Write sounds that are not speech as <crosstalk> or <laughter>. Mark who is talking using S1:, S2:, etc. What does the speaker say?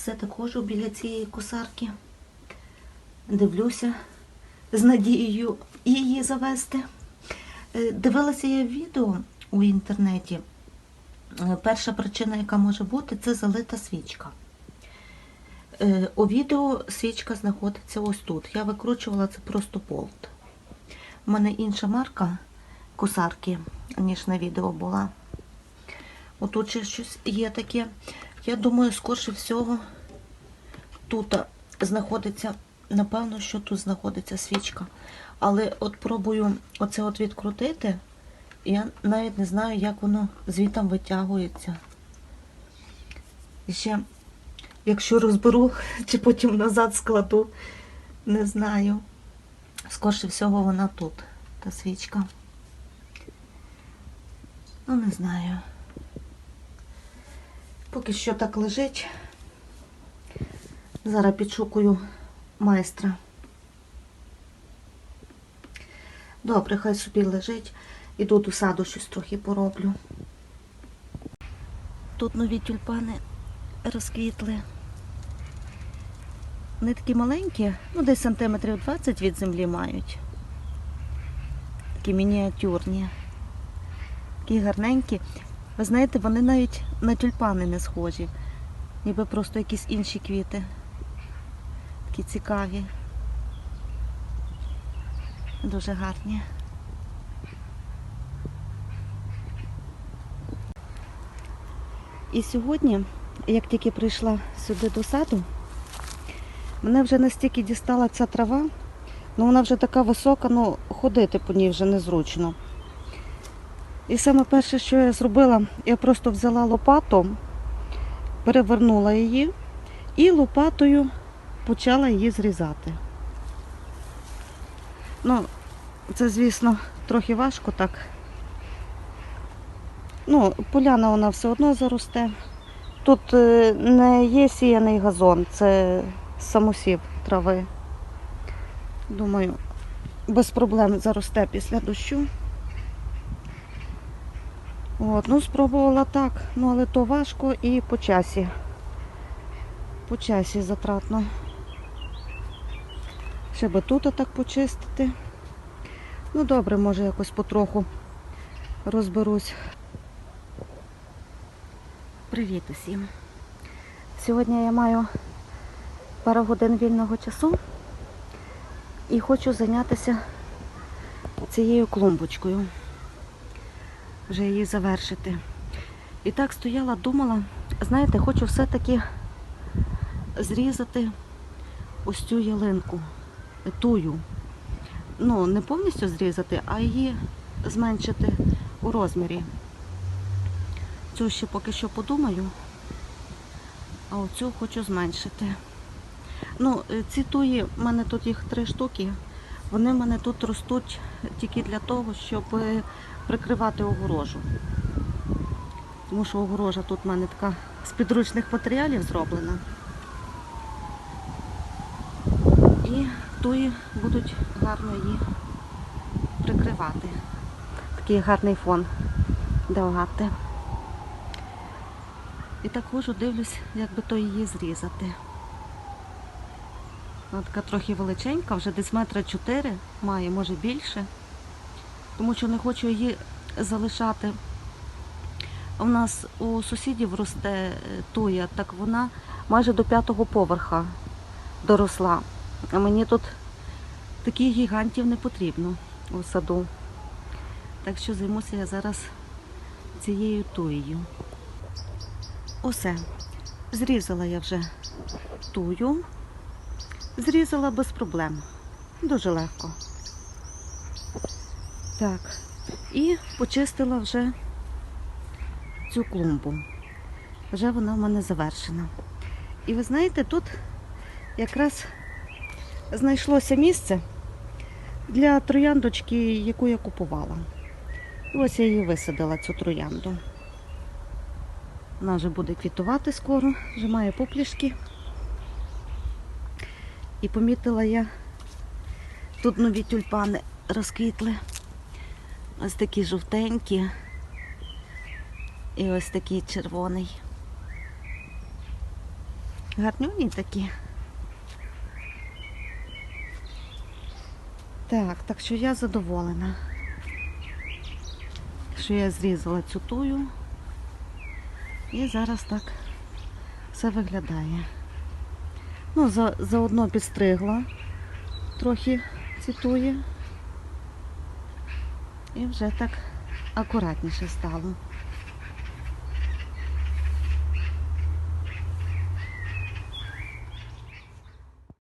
S1: Все так ходжу біля цієї косарки. Дивлюся з надією її завести. Е, Дивилася я відео у інтернеті. Е, Перша причина, яка може бути, це залита свічка. Е, У відео свічка знаходиться ось тут. Я викручувала це просто болт. У мене інша марка косарки, ніж на відео була. Отут ще щось є таке. Я думаю, скорше всього, тут знаходиться, напевно, що тут знаходиться свічка. Але от пробую оце от відкрутити. Я навіть не знаю, як воно звітом витягується. І ще, якщо розберу, <laughs> чи потім назад складу, не знаю. Скорше всього вона тут, та свічка. Ну, не знаю. Поки що так лежить. Зараз підшукую майстра. Добре, хай собі лежить. Іду до саду щось трохи пороблю. Тут нові тюльпани розквітли. Вони такі маленькі, ну десь сантиметрів 20 від землі мають. Такі мініатюрні. Такі гарненькі. Ви знаєте, вони навіть на тюльпани не схожі. Ніби просто якісь інші квіти. Такі цікаві. Дуже гарні. І сьогодні, як тільки прийшла сюди до саду, мене вже настільки дістала ця трава, ну вона вже така висока, ну ходити по ній вже незручно. І саме перше, що я зробила, я просто взяла лопату, перевернула її і лопатою почала її зрізати. Ну, це, звісно, трохи важко так. Ну, поляна вона все одно заросте. Тут е, не є сіяний газон, це самосів трави. Думаю, без проблем заросте після дощу. От, ну, спробувала так, ну але то важко і по часі. По часі затратно. Ще би тут так почистити. Ну добре, може якось потроху розберусь. Привіт усім. Сьогодні я маю пару годин вільного часу і хочу зайнятися цією клумбочкою. Вже її завершити. І так стояла, думала, знаєте, хочу все-таки зрізати ось цю ялинку, тую. Ну, не повністю зрізати, а її зменшити у розмірі. Цю ще поки що подумаю, а оцю хочу зменшити. Ну, е, ці туї, в мене тут їх три штуки, вони в мене тут ростуть тільки для того, щоб е, прикривати огорожу. Тому що огорожа тут в мене така з підручних матеріалів зроблена. І туї будуть гарно її прикривати. Такий гарний фон давати. І так ходжу, дивлюсь, як би то її зрізати. Вона така трохи величенька, вже десь метра чотири має, може більше. Тому що не хочу її залишати. У нас у сусідів росте е, туя, так вона майже до п'ятого поверха доросла. А мені тут таких гігантів не потрібно у саду. Так що займуся я зараз цією туєю. Усе. Зрізала я вже тую. Зрізала без проблем. Дуже легко. Так. І почистила вже цю клумбу. Вже вона в мене завершена. І ви знаєте, тут якраз знайшлося місце для трояндочки, яку я купувала. І ось я її висадила, цю троянду. Вона вже буде квітувати скоро, вже має поплішки. І помітила я, тут нові тюльпани розквітли. Ось такі жовтенькі і ось такий червоний. Гарнюні такі. Так, так що я задоволена. Що я зрізала цю тую. І зараз так все виглядає. Ну, за, заодно підстригла трохи ці туї. І вже так акуратніше стало.